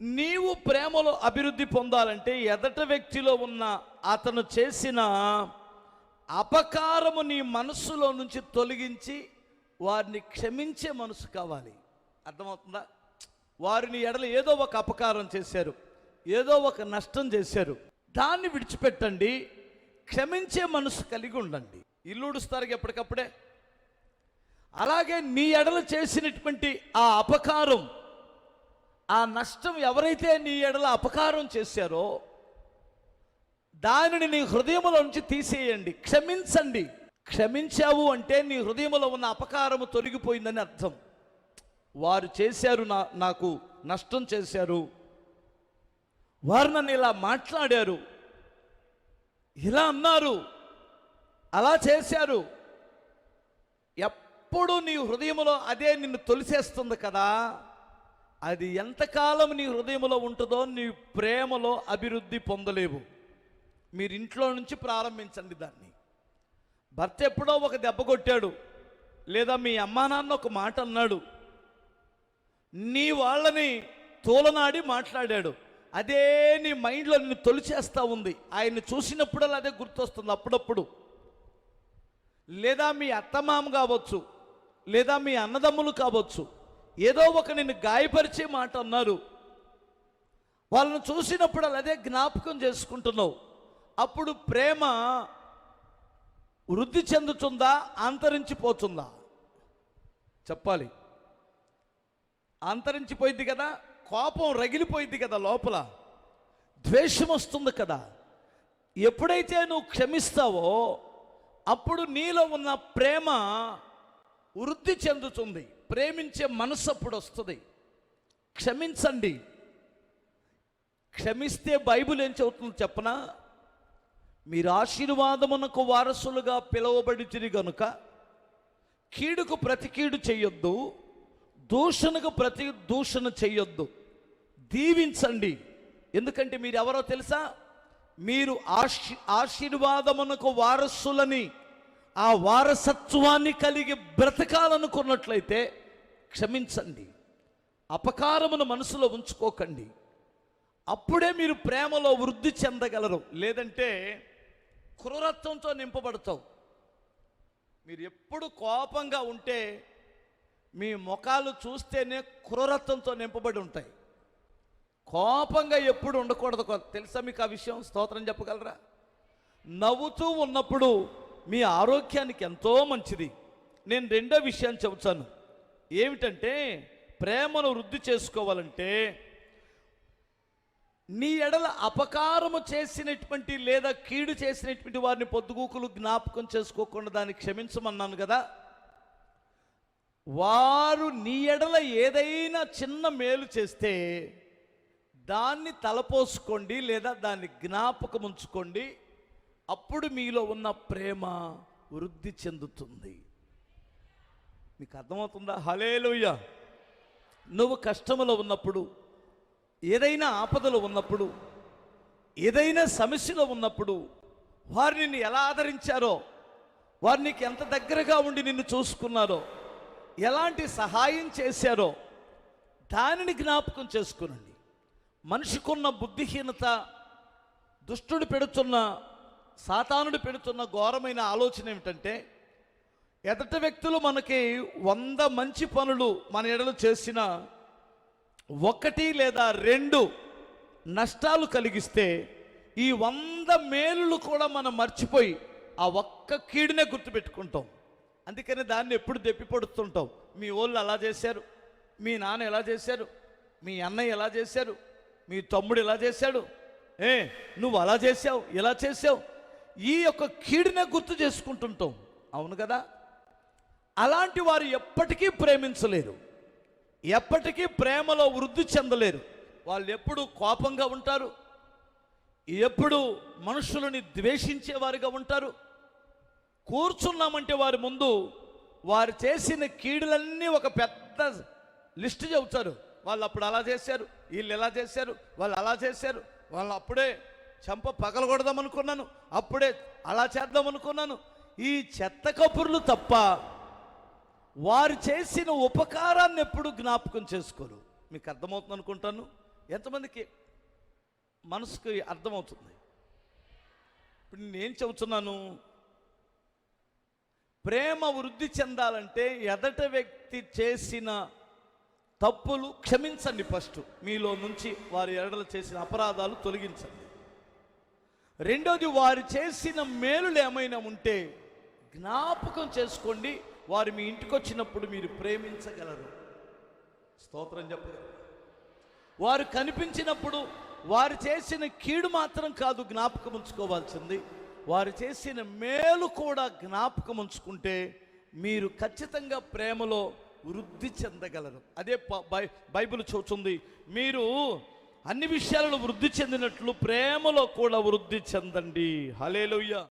నీవు ప్రేమలో అభివృద్ధి పొందాలంటే ఎదట వ్యక్తిలో ఉన్న అతను చేసిన అపకారము నీ మనస్సులో నుంచి తొలగించి వారిని క్షమించే మనసు కావాలి. అర్థమవుతుందా? వారిని ఎడల ఏదో ఒక అపకారం చేశారు ఏదో ఒక నష్టం చేశారు. దాన్ని విడిచిపెట్టండి క్షమించే మనసు కలిగి ఉండండి. ఇల్లుడుస్తారు ఎప్పటికప్పుడే. అలాగే నీ ఎడలు చేసినటువంటి ఆ అపకారం ఆ నష్టం ఎవరైతే నీ ఎడల అపకారం చేశారో దానిని నీ హృదయంలో నుంచి తీసేయండి. క్షమించండి. క్షమించావు అంటే నీ హృదయంలో ఉన్న అపకారము తొలగిపోయిందని అర్థం. వారు చేశారు నా నాకు నష్టం చేశారు. వారు నన్ను ఇలా మాట్లాడారు. ఇలా అన్నారు. అలా చేశారు. ఎప్పుడు నీ హృదయంలో అదే నిన్ను తొలిసేస్తుంది కదా? అది ఎంతకాలం నీ హృదయంలో ఉంటుందో నీ ప్రేమలో అభివృద్ధి పొందలేవు. మీరు ఇంట్లో నుంచి ప్రారంభించండి దాన్ని. భర్త ఎప్పుడో ఒక దెబ్బ కొట్టాడు. లేదా మీ అమ్మా నాన్న ఒక మాట అన్నాడు. నీ వాళ్ళని తోలనాడి మాట్లాడాడు. అదే నీ మైండ్లో నిన్ను తొలిచేస్తూ ఉంది. ఆయన్ని చూసినప్పుడల్లా అదే గుర్తొస్తుంది అప్పుడప్పుడు. లేదా మీ అత్తమామ కావచ్చు. లేదా మీ అన్నదమ్ములు కావచ్చు. ఏదో ఒక నిన్ను గాయపరిచే మాట అన్నారు. వాళ్ళని చూసినప్పుడు అదే జ్ఞాపకం చేసుకుంటున్నావు. అప్పుడు ప్రేమ వృద్ధి చెందుతుందా అంతరించిపోతుందా? చెప్పాలి. అంతరించిపోయింది కదా కోపం రగిలిపోయింది కదా లోపల. ద్వేషం వస్తుంది కదా. ఎప్పుడైతే నువ్వు క్షమిస్తావో అప్పుడు నీలో ఉన్న ప్రేమ వృద్ధి చెందుతుంది. ప్రేమించే మనసు అప్పుడు వస్తుంది. క్షమించండి. క్షమిస్తే బైబిల్ ఏం చెబుతుంది చెప్పనా? మీరు ఆశీర్వాదమునకు వారసులుగా పిలువబడిచిరి గనుక కీడుకు ప్రతి కీడు దూషణకు ప్రతి దూషణ చేయొద్దు. దీవించండి. ఎందుకంటే మీరు ఎవరో తెలుసా? మీరు ఆశీ ఆశీర్వాదమునకు వారసులని ఆ వారసత్వాన్ని కలిగి బ్రతకాలనుకున్నట్లయితే క్షమించండి. అపకారమును మనసులో ఉంచుకోకండి. అప్పుడే మీరు ప్రేమలో వృద్ధి చెందగలరు. లేదంటే క్రూరత్వంతో నింపబడతావు. మీరు ఎప్పుడు కోపంగా ఉంటే మీ ముఖాలు చూస్తేనే క్రూరత్వంతో నింపబడి ఉంటాయి. కోపంగా ఎప్పుడు ఉండకూడదు తెలుసా మీకు ఆ విషయం? స్తోత్రం చెప్పగలరా? నవ్వుతూ ఉన్నప్పుడు మీ ఆరోగ్యానికి ఎంతో మంచిది. నేను రెండో విషయాన్ని చెబుతాను. ఏమిటంటే ప్రేమను వృద్ధి చేసుకోవాలంటే నీ ఎడల అపకారము చేసినటువంటి లేదా కీడు చేసినటువంటి వారిని పొద్దుగూకులు జ్ఞాపకం చేసుకోకుండా దాన్ని క్షమించమన్నాను కదా. వారు నీ ఎడల ఏదైనా చిన్న మేలు చేస్తే దాన్ని తలపోసుకోండి లేదా దాన్ని జ్ఞాపకం ఉంచుకోండి అప్పుడు మీలో ఉన్న ప్రేమ వృద్ధి చెందుతుంది. నీకు అర్థమవుతుందా? హలేలుయ్య నువ్వు కష్టములో ఉన్నప్పుడు ఏదైనా ఆపదలో ఉన్నప్పుడు ఏదైనా సమస్యలో ఉన్నప్పుడు వారు నిన్ను ఎలా ఆదరించారో వారు నీకు ఎంత దగ్గరగా ఉండి నిన్ను చూసుకున్నారో ఎలాంటి సహాయం చేశారో దానిని జ్ఞాపకం చేసుకునండి. మనిషికున్న బుద్ధిహీనత దుష్టుడు పెడుతున్న సాతానుడు పెడుతున్న ఘోరమైన ఆలోచన ఏమిటంటే ఎదట వ్యక్తులు మనకి వంద మంచి పనులు మన ఎడలు చేసిన ఒకటి లేదా రెండు నష్టాలు కలిగిస్తే ఈ వంద మేలులు కూడా మనం మర్చిపోయి ఆ ఒక్క కీడునే గుర్తుపెట్టుకుంటాం. అందుకని దాన్ని ఎప్పుడు దెప్పిపడుతుంటాం మీ వాళ్ళు అలా చేశారు మీ నాన్న ఎలా చేశారు మీ అన్నయ్య ఎలా చేశారు మీ తమ్ముడు ఎలా చేశాడు ఏ నువ్వు అలా చేసావు ఇలా చేసావు ఈ యొక్క కీడునే గుర్తు చేసుకుంటుంటాం. అవును కదా? అలాంటి వారు ఎప్పటికీ ప్రేమించలేరు. ఎప్పటికీ ప్రేమలో వృద్ధి చెందలేరు. వాళ్ళు ఎప్పుడు కోపంగా ఉంటారు. ఎప్పుడు మనుషులని ద్వేషించేవారుగా ఉంటారు. కూర్చున్నామంటే వారి ముందు వారు చేసిన కీడులన్నీ ఒక పెద్ద లిస్ట్ చెబుతారు. వాళ్ళు అప్పుడు అలా చేశారు వీళ్ళు ఎలా చేశారు వాళ్ళు అలా చేశారు వాళ్ళు అప్పుడే చెంప పగలగొడదాం అనుకున్నాను అప్పుడే అలా చేద్దాం అనుకున్నాను ఈ చెత్త కబుర్లు తప్ప వారు చేసిన ఉపకారాన్ని ఎప్పుడు జ్ఞాపకం చేసుకోరు. మీకు అర్థమవుతుంది అనుకుంటాను? ఎంతమందికి మనసుకి అర్థమవుతుంది? ఇప్పుడు నేను చెబుతున్నాను ప్రేమ వృద్ధి చెందాలంటే ఎదట వ్యక్తి చేసిన తప్పులు క్షమించండి ఫస్ట్. మీలో నుంచి వారి ఎడల చేసిన అపరాధాలు తొలగించండి. రెండోది వారు చేసిన మేలులు ఏమైనా ఉంటే జ్ఞాపకం చేసుకోండి. వారు మీ ఇంటికి వచ్చినప్పుడు మీరు ప్రేమించగలరు. స్తోత్రం చెప్పగలరు వారు కనిపించినప్పుడు వారు చేసిన కీడు మాత్రం కాదు జ్ఞాపకం ఉంచుకోవాల్సింది. వారు చేసిన మేలు కూడా జ్ఞాపకం ఉంచుకుంటే మీరు ఖచ్చితంగా ప్రేమలో వృద్ధి చెందగలరు. అదే బై- బైబిల్ చూస్తుంది. మీరు అన్ని విషయాలలో వృద్ధి చెందినట్లు ప్రేమలో కూడా వృద్ధి చెందండి. హలేలుయ్య